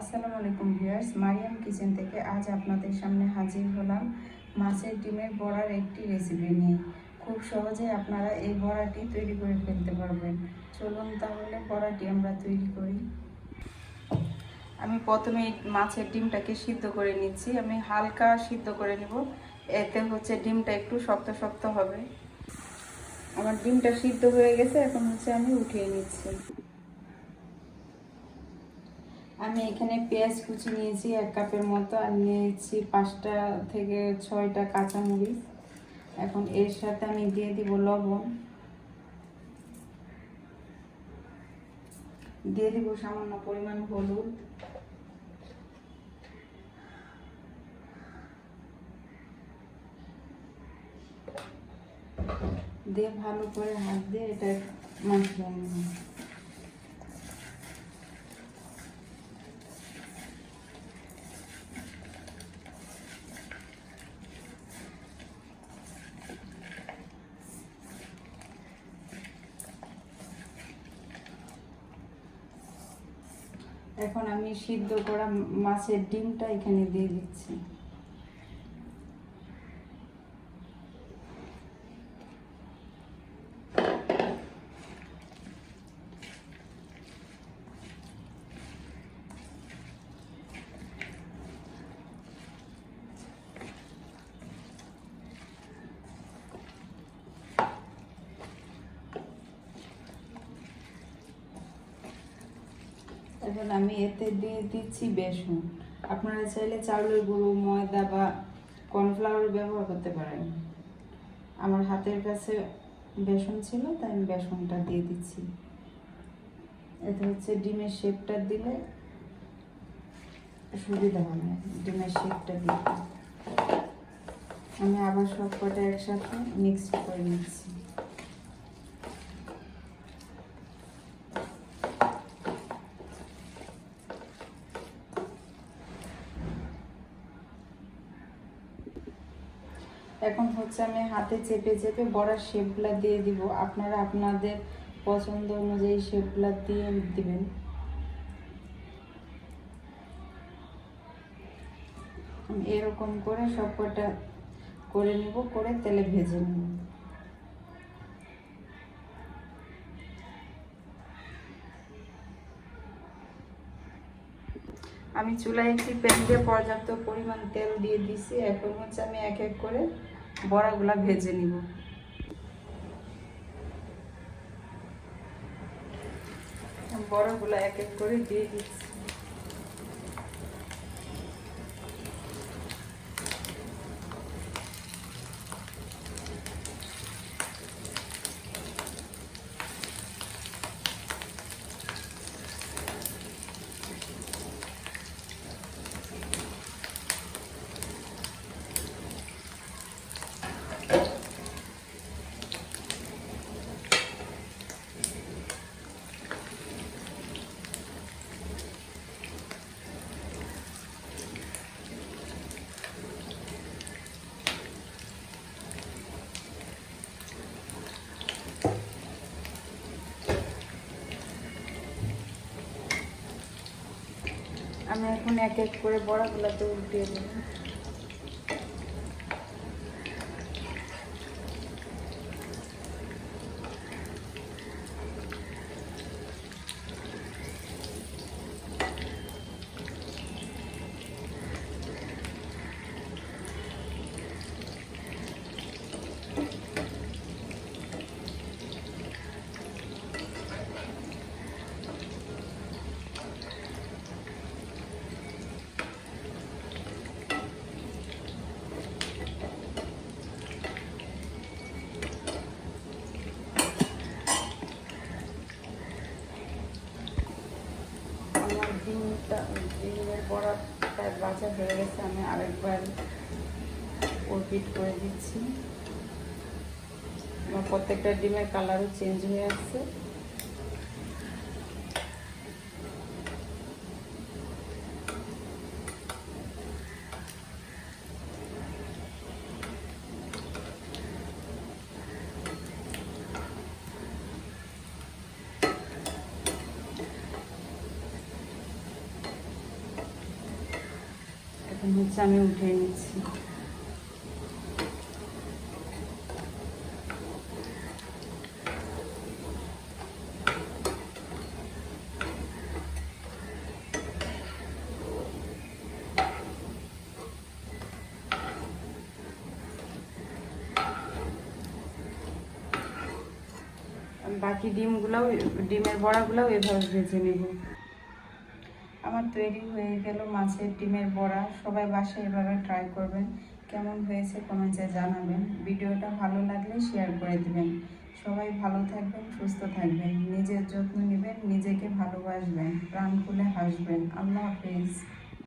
আসসালামু আলাইকুম viewers, Mariam kitchen থেকে আজ আপনাদের সামনে হাজির হলাম মাছের ডিমের বড়ার একটি রেসিপি নিয়ে। খুব সহজে আপনারা এই বড়াটি তৈরি করে ফেলতে পারবেন। চলুন তাহলে বড়াটি আমরা তৈরি করি। আমি প্রথমে মাছের ডিমটাকে সিদ্ধ করে নিচ্ছি। আমি হালকা সিদ্ধ করে নেব। এতে হচ্ছে ডিমটা একটু শক্ত শক্ত হবে। আমার ডিমটা সিদ্ধ হয়ে গেছে, এখন হচ্ছে আমি উঠিয়ে নিচ্ছি। আমি এখানে পেঁয়াজ কুচি নিয়েছি, এক কাপের মতো, আর নিয়েছি পাঁচটা থেকে ছয়টা কাঁচামরিচ। এখন এর সাথে আমি দিয়ে দিব লবণ। দিয়ে দিব সামান্য পরিমাণ হলুদ। দিয়ে ভালো করে হাত দিয়ে এটা নেব। এখন আমি সিদ্ধ করা মাছের ডিমটা এখানে দিয়ে দিচ্ছি। এখন আমি এতে দিয়ে দিচ্ছি বেসন। আপনারা চাইলে চাউলের গুঁড়ো, ময়দা বা কর্নফ্লাওয়ার ব্যবহার করতে পারেন। আমার হাতের কাছে বেসন ছিল, তাই আমি বেসনটা দিয়ে দিচ্ছি। এতে হচ্ছে ডিমের শেপটা দিলে সুবিধা হবে, ডিমের শেপটা দিতে আমি আবার সব কটা একসাথে মিক্সড করে নিচ্ছি। এখন হচ্ছে আমি হাতে চেপে চেপে বড়ার শেপগুলা দিয়ে দিব। আপনারা আপনাদের পছন্দ অনুযায়ী শেপগুলা দিয়ে দিবেন। এরকম করে সবকটা করে নেব, করে তেলে ভেজে নেব। আমি চুলায় একটি প্যান দিয়ে পর্যাপ্ত পরিমাণ তেল দিয়ে দিছি। এখন হচ্ছে আমি এক এক করে বড়াগুলা ভেজে নিব। বড়াগুলা এক এক করে দিয়ে দিচ্ছি। আমি এখন এক এক করে বড়াগুলোতে উল্টিয়ে দেবো আমার ডিমটা ডিমের বড়া প্রায় বাচ্চা হয়ে গেছে, আমি আরেকবার ওরপিট করে দিচ্ছি। আমার প্রত্যেকটা ডিমের কালারও চেঞ্জ হয়ে আসছে। হচ্ছে আমি উঠিয়ে নিচ্ছি। বাকি ডিমগুলোও ডিমের বড়াগুলোও এভাবে ভেজে নেব। আমার তৈরি হয়ে গেল মাছের ডিমের বড়া। সবাই বাসায় এভাবে ট্রাই করবেন। কেমন হয়েছে কমেন্টে জানাবেন। ভিডিওটা ভালো লাগলে শেয়ার করে দিবেন। সবাই ভালো থাকবেন, সুস্থ থাকবেন। নিজের যত্ন নেবেন, নিজেকে ভালোবাসবেন। প্রাণ খুলে হাসবেন। আল্লাহ হাফিজ।